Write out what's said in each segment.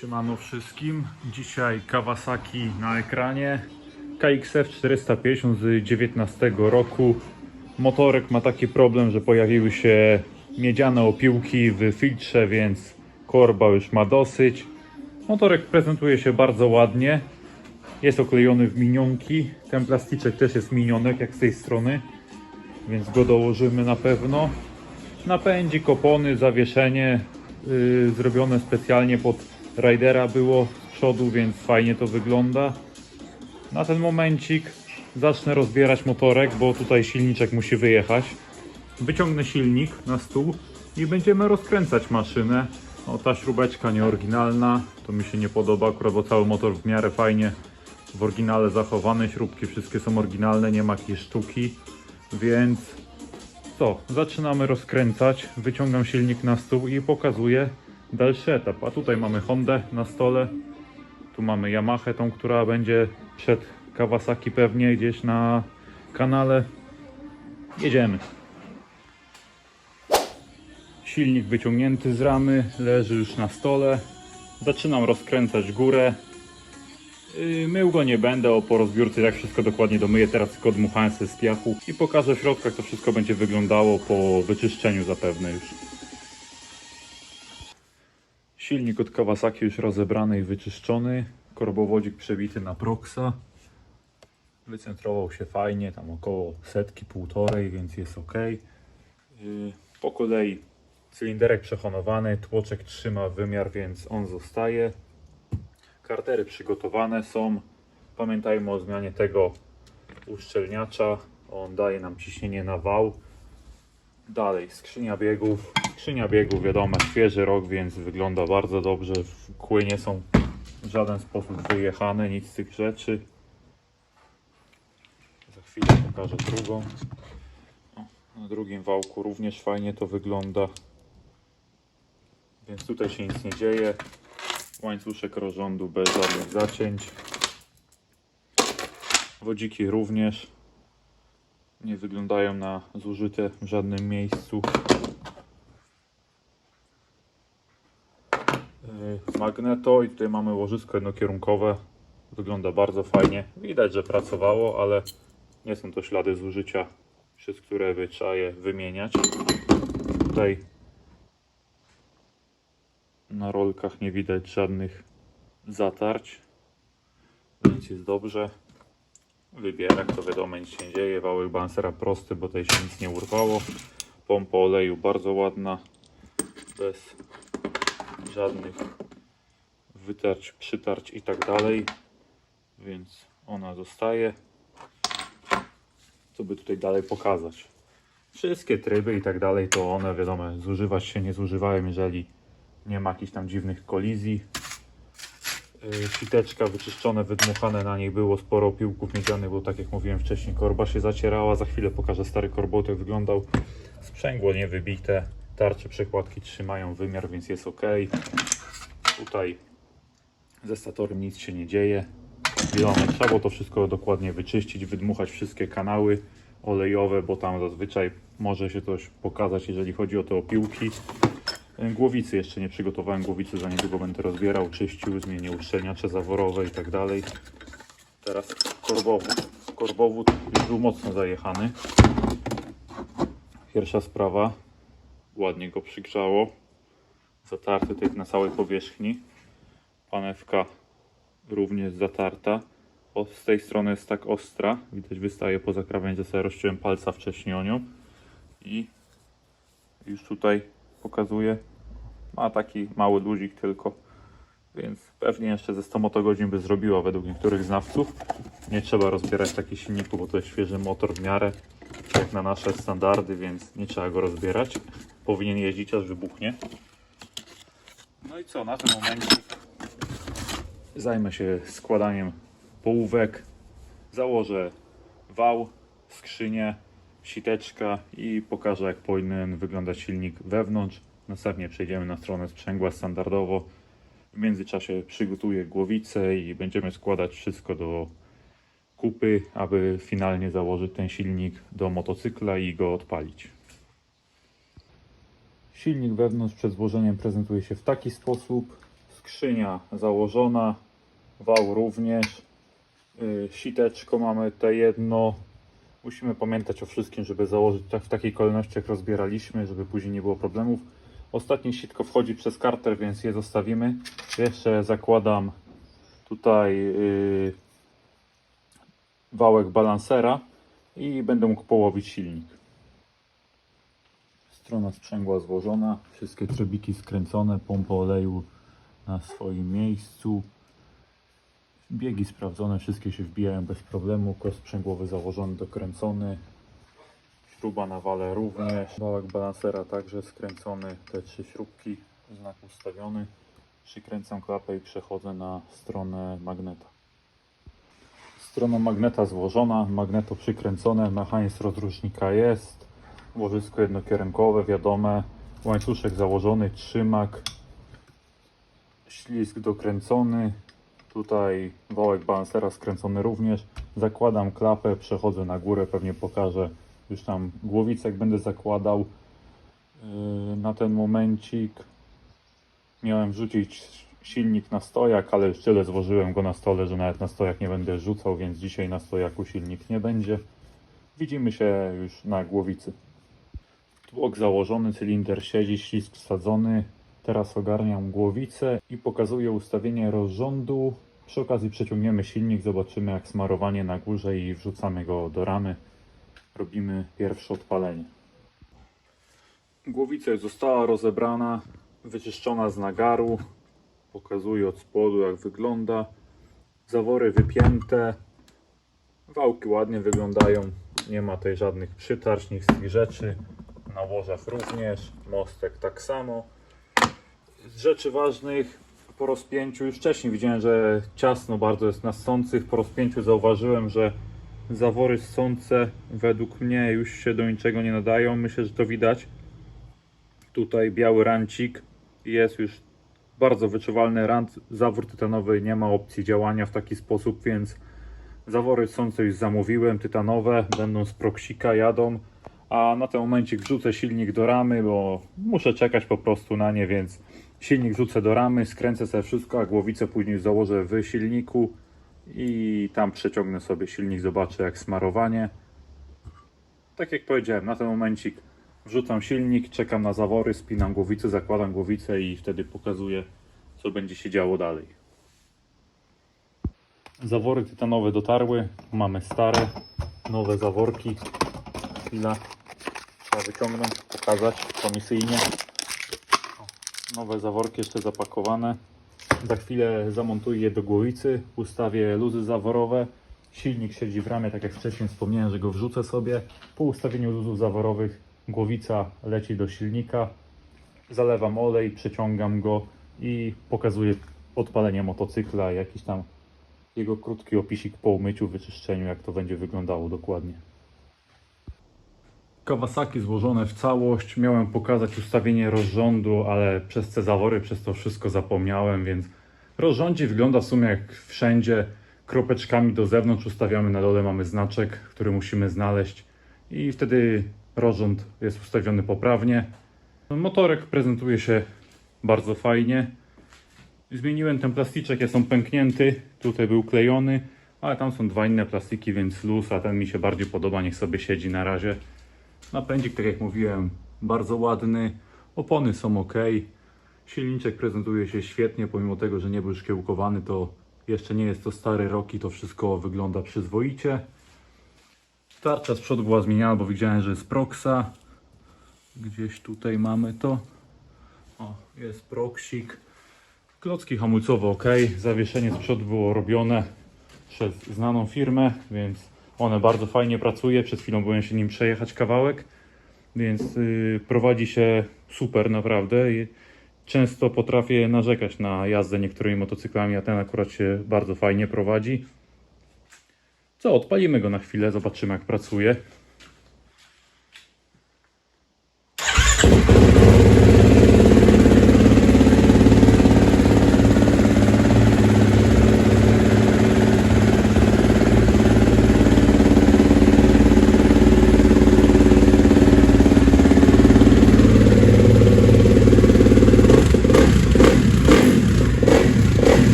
Siemano wszystkim. Dzisiaj Kawasaki na ekranie. KXF 450 z 19 roku. Motorek ma taki problem, że pojawiły się miedziane opiłki w filtrze, więc korba już ma dosyć. Motorek prezentuje się bardzo ładnie. Jest oklejony w minionki. Ten plasticzek też jest minionek, jak z tej strony, więc go dołożymy na pewno. Napędzik, opony, zawieszenie yy, zrobione specjalnie pod Ridera było z przodu, więc fajnie to wygląda. Na ten momencik zacznę rozbierać motorek, bo tutaj silniczek musi wyjechać. Wyciągnę silnik na stół i będziemy rozkręcać maszynę. O, ta śrubeczka nieoryginalna, to mi się nie podoba, akurat bo cały motor w miarę fajnie w oryginale zachowany, śrubki wszystkie są oryginalne, nie ma jakiejś sztuki, więc to, zaczynamy rozkręcać, wyciągam silnik na stół i pokazuję dalszy etap. A tutaj mamy Hondę na stole, tu mamy Yamahę, tą, która będzie przed Kawasaki pewnie gdzieś na kanale. Jedziemy. Silnik wyciągnięty z ramy, leży już na stole. Zaczynam rozkręcać górę. Yy, Mył go nie będę, o po rozbiórce jak wszystko dokładnie domyję, teraz tylko dmuchałem z piachu i pokażę w środku jak to wszystko będzie wyglądało po wyczyszczeniu zapewne już. Silnik od Kawasaki już rozebrany i wyczyszczony, korbowodzik przebity na Proxa. Wycentrował się fajnie, tam około setki, półtorej, więc jest ok. Yy, Po kolei cylinderek przehonowany, tłoczek trzyma wymiar, więc on zostaje. Kartery przygotowane są. Pamiętajmy o zmianie tego uszczelniacza. On daje nam ciśnienie na wał. Dalej, skrzynia biegów. Skrzynia biegów, wiadomo, świeży rok, więc wygląda bardzo dobrze. Kły nie są w żaden sposób wyjechane, nic z tych rzeczy. Za chwilę pokażę drugą. Na drugim wałku również fajnie to wygląda. Więc tutaj się nic nie dzieje. Łańcuszek rozrządu bez żadnych zacięć. Wodziki również nie wyglądają na zużyte w żadnym miejscu. Magneto i tutaj mamy łożysko jednokierunkowe. Wygląda bardzo fajnie. Widać, że pracowało, ale nie są to ślady zużycia, przez które by trzeba je wymieniać. Tutaj na rolkach nie widać żadnych zatarć, więc jest dobrze. Wybierak to wiadomo nic się dzieje, wałek bansera prosty, bo tutaj się nic nie urwało. Pompa oleju bardzo ładna, bez żadnych wytarć, przytarć i tak dalej, więc ona zostaje. Co by tutaj dalej pokazać? Wszystkie tryby i tak dalej, to one wiadomo, zużywać się nie zużywają, jeżeli nie ma jakichś tam dziwnych kolizji. Yy, Siteczka wyczyszczone, wydmuchane na niej było sporo piłków miedzianych, bo tak jak mówiłem wcześniej, korba się zacierała. Za chwilę pokażę stary korbotek wyglądał. Sprzęgło nie tarcze przekładki trzymają wymiar, więc jest ok. Tutaj ze statorem nic się nie dzieje. Wiadomo, trzeba to wszystko dokładnie wyczyścić, wydmuchać wszystkie kanały olejowe, bo tam zazwyczaj może się coś pokazać, jeżeli chodzi o te opiłki. Głowicy jeszcze nie przygotowałem głowicy, za niedługo będę rozbierał, czyścił, zmienił uszczelniacze zaworowe i tak dalej. Teraz korbowód. Korbowód już był mocno zajechany. Pierwsza sprawa, ładnie go przygrzało. Zatarty tutaj na całej powierzchni. Panewka również zatarta. O, z tej strony jest tak ostra, widać wystaje poza krawędzie, sobie rozciąłem palca wcześniej o nią. I już tutaj pokazuje. Ma taki mały luzik tylko, więc pewnie jeszcze ze 100 motogodzin by zrobiła według niektórych znawców. Nie trzeba rozbierać takich silników, bo to jest świeży motor w miarę jak na nasze standardy, więc nie trzeba go rozbierać. Powinien jeździć aż wybuchnie. No i co, na tym momencie zajmę się składaniem połówek. Założę wał, skrzynię, siteczka i pokażę jak powinien wyglądać silnik wewnątrz. Następnie przejdziemy na stronę sprzęgła standardowo. W międzyczasie przygotuję głowicę i będziemy składać wszystko do kupy, aby finalnie założyć ten silnik do motocykla i go odpalić. Silnik wewnątrz przed złożeniem prezentuje się w taki sposób. Skrzynia założona, wał również. Yy, Siteczko mamy te jedno. Musimy pamiętać o wszystkim, żeby założyć tak w takiej kolejności, jak rozbieraliśmy, żeby później nie było problemów. Ostatnie sitko wchodzi przez karter, więc je zostawimy. Jeszcze zakładam tutaj yy, wałek balansera i będę mógł połowić silnik. Strona sprzęgła złożona, wszystkie trzebiki skręcone, pompa oleju na swoim miejscu. Biegi sprawdzone, wszystkie się wbijają bez problemu. Kosz sprzęgłowy założony, dokręcony. Śruba na wale również. Wałek balansera także skręcony. Te trzy śrubki, znak ustawiony. Przykręcam klapę i przechodzę na stronę magneta. Strona magneta złożona, magneto przykręcone, mechanizm rozrusznika jest, łożysko jednokierunkowe, wiadome, łańcuszek założony, trzymak, ślizg dokręcony, tutaj wałek balansera skręcony również. Zakładam klapę, przechodzę na górę, pewnie pokażę już tam głowicę, jak będę zakładał. Yy, Na ten momencik miałem wrzucić silnik na stojak, ale już tyle złożyłem go na stole, że nawet na stojak nie będę rzucał, więc dzisiaj na stojaku silnik nie będzie. Widzimy się już na głowicy. Tłok założony, cylinder siedzi, ślizg wsadzony. Teraz ogarniam głowicę i pokazuję ustawienie rozrządu. Przy okazji przeciągniemy silnik, zobaczymy jak smarowanie na górze i wrzucamy go do ramy. Robimy pierwsze odpalenie. Głowica została rozebrana, wyczyszczona z nagaru. Pokazuję od spodu jak wygląda. Zawory wypięte. Wałki ładnie wyglądają. Nie ma tutaj żadnych przytarć, nic z tych rzeczy. Na łożach również. Mostek tak samo. Z rzeczy ważnych po rozpięciu, już wcześniej widziałem, że ciasno bardzo jest na ssących. Po rozpięciu zauważyłem, że zawory ssące według mnie już się do niczego nie nadają. Myślę, że to widać. Tutaj biały rancik jest już bardzo wyczuwalny rant. Zawór tytanowy nie ma opcji działania w taki sposób, więc zawory sące już zamówiłem, tytanowe, będą z proksika, jadą. A na ten momencik wrzucę silnik do ramy, bo muszę czekać po prostu na nie, więc silnik wrzucę do ramy, skręcę sobie wszystko, a głowicę później założę w silniku i tam przeciągnę sobie silnik, zobaczę jak smarowanie. Tak jak powiedziałem, na ten momencik wrzucam silnik, czekam na zawory, spinam głowicę, zakładam głowicę i wtedy pokazuję, co będzie się działo dalej. Zawory tytanowe dotarły, mamy stare, nowe zaworki. Chwila, trzeba wyciągnąć, pokazać komisyjnie. Nowe zaworki jeszcze zapakowane. Za chwilę zamontuję je do głowicy, ustawię luzy zaworowe. Silnik siedzi w ramie, tak jak wcześniej wspomniałem, że go wrzucę sobie. Po ustawieniu luzów zaworowych głowica leci do silnika. Zalewam olej, przeciągam go i pokazuję odpalenie motocykla, jakiś tam jego krótki opisik po umyciu, wyczyszczeniu, jak to będzie wyglądało dokładnie. Kawasaki złożone w całość. Miałem pokazać ustawienie rozrządu, ale przez te zawory, przez to wszystko zapomniałem, więc rozrządzik wygląda w sumie jak wszędzie. Kropeczkami do zewnątrz ustawiamy na dole, mamy znaczek, który musimy znaleźć i wtedy rozrząd jest ustawiony poprawnie. Motorek prezentuje się bardzo fajnie. Zmieniłem ten plasticzek, jest on pęknięty, tutaj był klejony, ale tam są dwa inne plastiki, więc luz, a ten mi się bardziej podoba, niech sobie siedzi na razie. Napędzik, tak jak mówiłem, bardzo ładny. Opony są ok. Silniczek prezentuje się świetnie, pomimo tego, że nie był szkiełkowany, to jeszcze nie jest to stary rok i to wszystko wygląda przyzwoicie. Tarcza z przodu była zmieniana, bo widziałem, że jest Proxa. Gdzieś tutaj mamy to. O, jest Proxik. Klocki hamulcowe ok. Zawieszenie z przodu było robione przez znaną firmę, więc one bardzo fajnie pracuje. Przed chwilą byłem się nim przejechać kawałek, więc yy, prowadzi się super naprawdę. I często potrafię narzekać na jazdę niektórymi motocyklami, a ten akurat się bardzo fajnie prowadzi. Co, odpalimy go na chwilę, zobaczymy jak pracuje.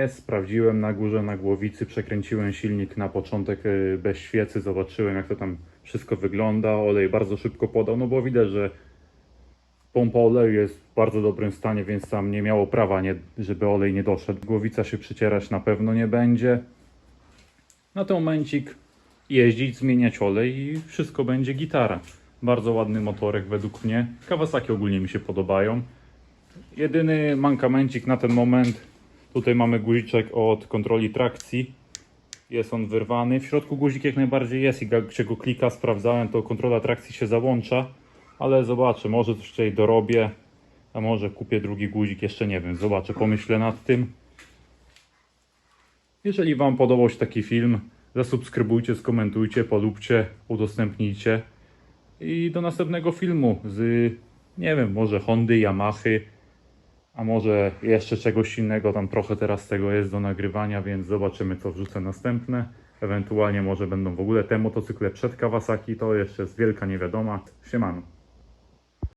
Jest. Sprawdziłem na górze, na głowicy, przekręciłem silnik na początek y, bez świecy, zobaczyłem jak to tam wszystko wygląda. Olej bardzo szybko podał, no bo widać, że pompa oleju jest w bardzo dobrym stanie, więc tam nie miało prawa, nie, żeby olej nie doszedł. Głowica się przycierać na pewno nie będzie. Na ten momencik jeździć, zmieniać olej i wszystko będzie gitara. Bardzo ładny motorek według mnie. Kawasaki ogólnie mi się podobają. Jedyny mankamencik na ten moment, tutaj mamy guziczek od kontroli trakcji. Jest on wyrwany. W środku guzik jak najbardziej jest i jak się go klika, sprawdzałem, to kontrola trakcji się załącza. Ale zobaczę, może coś tutaj dorobię, a może kupię drugi guzik, jeszcze nie wiem. Zobaczę, pomyślę nad tym. Jeżeli Wam podobał się taki film, zasubskrybujcie, skomentujcie, polubcie, udostępnijcie. I do następnego filmu z, nie wiem, może Hondy, Yamahy, a może jeszcze czegoś innego. Tam trochę teraz tego jest do nagrywania, więc zobaczymy, co wrzucę następne. Ewentualnie może będą w ogóle te motocykle przed Kawasaki, to jeszcze jest wielka niewiadoma. Siemano.